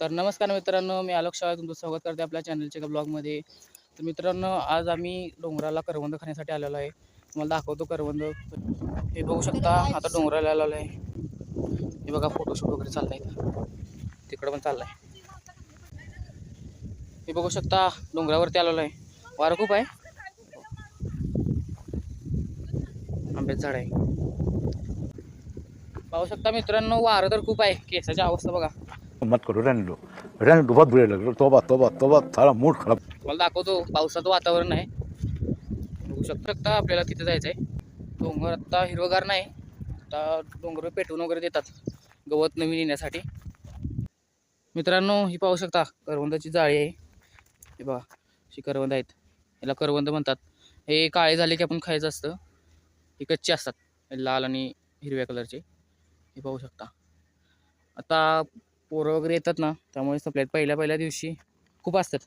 तर नमस्कार मित्रांनो मी आलोक शाह तुमचं स्वागत करते आपल्या चॅनलच्या एका ब्लॉगमध्ये तर मित्रांनो आज आम्ही डोंगराला करवंद खाण्यासाठी आलेलो आहे. तुम्हाला दाखवतो करवंद. हे बघू शकता आता डोंगराला आलेलो आहे. हे बघा फोटोशूट वगैरे चाललंय. आहे तिकडं पण चाललंय. हे बघू शकता डोंगरावरती आलेलो आहे. वारं खूप आहे. आंब्याचं झाड आहे. पाहू शकता मित्रांनो वारं तर खूप आहे. केसाची अवस्था बघा. मत करू रनलो रन रहने बुडे बहुत तोबा तोबा तोबा सारा मूड खराब. तुम्हाला दाखवतो पावसाचं वातावरण आहे. बघू शकतो शकता आपल्याला तिथे जायचं आहे डोंगर आत्ता हिरवगार नाही. आता डोंगर पेटवून वगैरे देतात. गवत नवीन येण्यासाठी. मित्रांनो ही पाहू शकता करवंदाची जाळी आहे. हे बघा अशी करवंद आहेत. याला करवंद म्हणतात. हे काळे झाले की आपण खायचं असतं. हे कच्चे असतात. हे लाल आणि हिरव्या कलरचे. हे पाहू शकता. आता पोरं वगैरे येतात ना त्यामुळे आपल्यात पहिल्या पहिल्या दिवशी खूप असतात.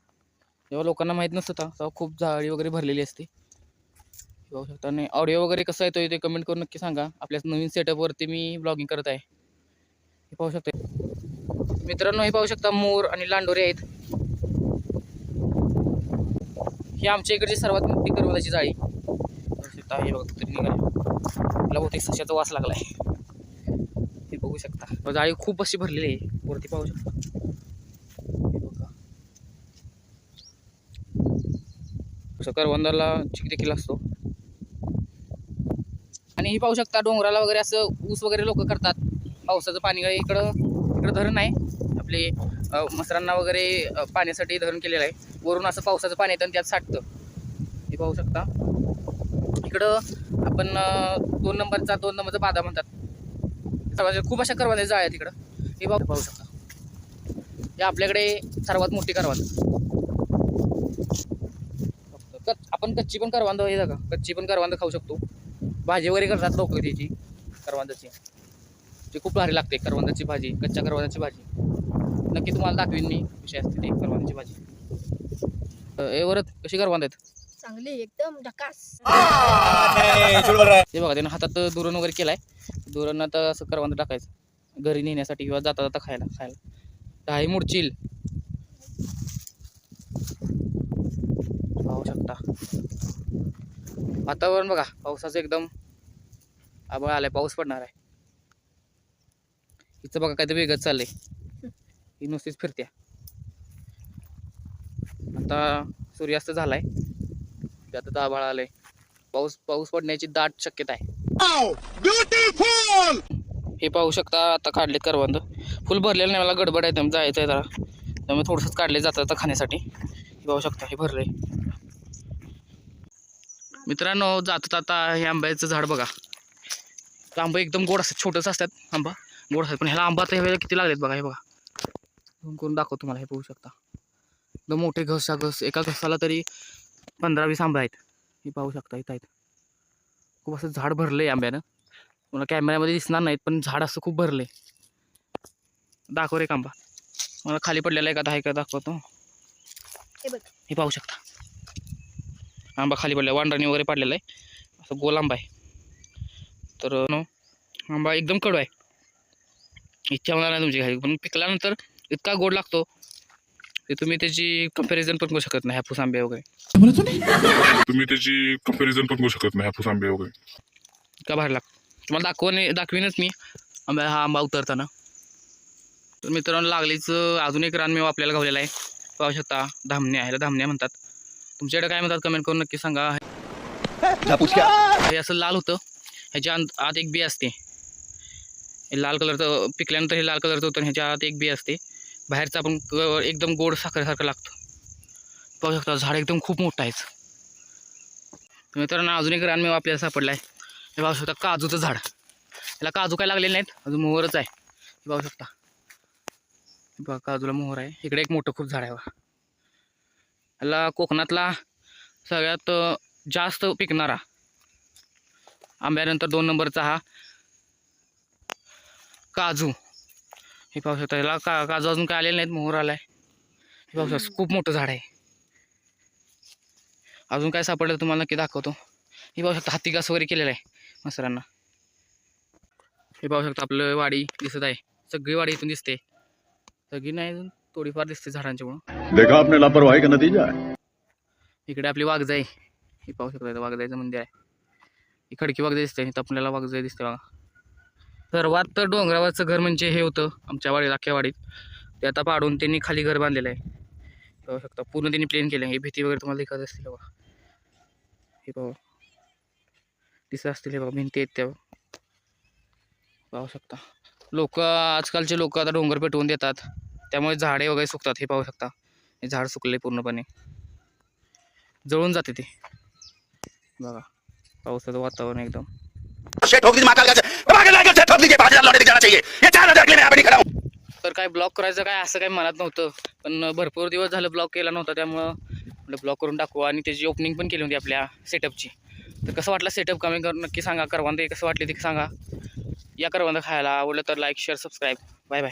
जेव्हा लोकांना माहीत नसतं तेव्हा खूप झाडी वगैरे भरलेली असते. बघू पाहू शकता. आणि ऑडिओ वगैरे कसं येतो ते कमेंट करून नक्की सांगा. आपल्या नवीन सेटअपवरती मी ब्लॉगिंग करत आहे. हे पाहू शकता मित्रांनो हे पाहू शकता मोर आणि लांडोरे आहेत. ही आमच्या इकडची सर्वात मोठी करवंदाची जाळी. पाहू शकता. हे बघा तरी निघाले. मला बहुतेक सशाचा वास लागला आहे हे बघू शकता. जाळी खूप अशी भरलेली आहे. वरती पाहू शकता. असं करवंदाला चिक देखील असतो. आणि ही पाहू शकता डोंगराला वगैरे असं ऊस वगैरे लोक करतात. पावसाचं पाणी इकडं इकडं धरण आहे. आपले मसरांना वगैरे पाण्यासाठी धरण केलेलं आहे. वरून असं पावसाचं पाणी येतं आणि त्यात साठतं. हे पाहू शकता. इकडं आपण दोन नंबरचा दोन नंबरचा बाधा म्हणतात. खूप अशा करवंदाच्या जाळ्या तिकडं हे पाहू पाहू शकता हे आपल्याकडे सर्वात मोठी करवंद कच आपण कच्ची पण करवंद हे का कच्ची पण करवंद खाऊ शकतो भाजी वगैरे करतात लोक त्याची करवंदाची ती खूप भारी लागते करवंदाची भाजी कच्च्या करवंदाची भाजी नक्की तुम्हाला दाखवीन मी कशी असते ती करवंदाची भाजी हे वरत कशी करवंद आहेत चांगली एकदम ते बघा त्यानं हातात दुरण वगैरे केलाय दुरण आता असं करवंद टाकायचं घरी नेण्यासाठी किंवा जाता जाता खायला खायला. डाळी मुडचिल. पाहू शकता. वातावरण बघा पावसाचं एकदम आभाळ आलाय पाऊस पडणार आहे. हिचं बघा काहीतरी वेगळंच चाललंय. ही नुसतीच फिरत्या. आता सूर्यास्त झालाय. आता तर आभाळ आलंय. पाऊस पाऊस पडण्याची दाट शक्यता आहे. हे पाहू शकता आता काढले करवंद. फुल भरलेलं नाही मला गडबड आहे त्यामुळे जायचं आहे जरा. त्यामुळे थोडंसंच काढले जातं आता खाण्यासाठी. हे पाहू शकता हे भरले मित्रांनो जातात आता हे आंब्याचं झाड बघा. तर आंबा एकदम गोड असतात छोटंसं असतात आंबा. गोड असतात पण ह्याला आंबा तर ह्या किती लागलेत बघा हे बघा. झूम करून दाखवतो तुम्हाला हे पाहू शकता. एकदम मोठे घसा घस एका घसाला तरी पंधरा वीस आंबे आहेत. हे पाहू शकता इथं आहेत. खूप असं झाड भरलं आहे आंब्यानं. मला कॅमेऱ्यामध्ये दिसणार नाहीत पण झाड असं खूप भरलं आहे दाखव रे आंबा मला खाली पडलेला एखादा आहे का दाखवतो. हे बघ. हे पाहू शकता. आंबा खाली पडला वांडराणी वगैरे पडलेला आहे. असं गोल आंबा आहे. तर नो आंबा एकदम कडू आहे. इच्छा होणार नाही तुमची खाली पण पिकल्यानंतर इतका गोड लागतो की तुम्ही त्याची कंपॅरिझन पण करू शकत नाही हापूस आंबे वगैरे. तुम्ही? त्याची कंपॅरिझन पण करू शकत नाही हापूस आंबे वगैरे. का भारी लागतो? तुम्हाला दाखवणे दाखवीनच मी. आंबा हा आंबा उतरताना. तर मित्रांनो लागलीच अजून एक रानमेवा आपल्याला गावलेला आहे. पाहू शकता धामण्या ह्याला धामण्या म्हणतात. तुमच्याकडे काय म्हणतात? कमेंट करून नक्की सांगा. हे असं लाल होतं. ह्याच्या आत आत एक बी असते. हे लाल कलरचं पिकल्यानंतर हे लाल कलरचं होतं ह्याच्या आत एक बी असते. बाहेरचं आपण एकदम गोड साखरेसारखं लागतं. पाहू शकता झाड एकदम खूप मोठं आहे. तर मित्रांनो अजून एक रानमेवा आपल्याला सापडला आहे हे पाहू शकता काजूचं झाड. याला काजू काय लागलेले नाहीत? अजून मोहरच आहे. हे पाहू शकता. हे बघा काजूला मोहर आहे. इकडे एक मोठं खूप झाड आहे बघा. याला कोकणातला सगळ्यात जास्त पिकणारा आंब्यानंतर दोन नंबरचा हा काजू. हे पाहू शकता याला का काजू अजून काय आलेले नाहीत? मोहर आलाय. हे पाहू शकता खूप मोठं झाड आहे. अजून काय सापडलं तुम्हाला नक्की दाखवतो. हे पाहू शकता हाती घास वगैरे केलेला आहे. मसरांना. हे पाहू शकता आपलं वाडी दिसत आहे. सगळी वाडी इथून दिसते. सगळी नाही अजून थोडीफार दिसते झाडांच्यामुळं देखा आपने लापरवाही का नतीजा इकडे आपली वाघजाई. ही पाहू शकता वाघजाईचं मंदिर आहे. ही खडकी वाघजाई दिसते इथं आपल्याला वाघजाई दिसते बघा. सर्वात तर डोंगरावरचं घर म्हणजे हे होतं आमच्या वाडीत अख्ख्या वाडीत. ते आता पाडून त्यांनी खाली घर बांधलेलं आहे. पाहू शकता पूर्ण त्यांनी प्लेन केलं आहे. हे भीती वगैरे तुम्हाला दिसत असतील बघा. हे पाहू. दिसत असतील हे बघा भिंती आहेत त्या पाहू शकता. लोक आजकालचे लोक आता डोंगर पेटवून देतात. त्यामुळे झाडे वगैरे सुकतात हे पाहू शकता. हे झाड सुकले पूर्णपणे. जळून जाते ते. बघा. पावसाचं वातावरण एकदम. तर काय ब्लॉक करायचं काय असं काही मनात नव्हतं. पण भरपूर दिवस झालं ब्लॉक केला नव्हता त्यामुळं ब्लॉक करून टाकू. आणि त्याची ओपनिंग पण केली होती आपल्या सेटअपची तर कसं वाटलं सेटअप कमी करून? नक्की सांगा. करवंद कसं वाटले ते सांगा. या करवंद खायला आवडलं तर like share subscribe bye bye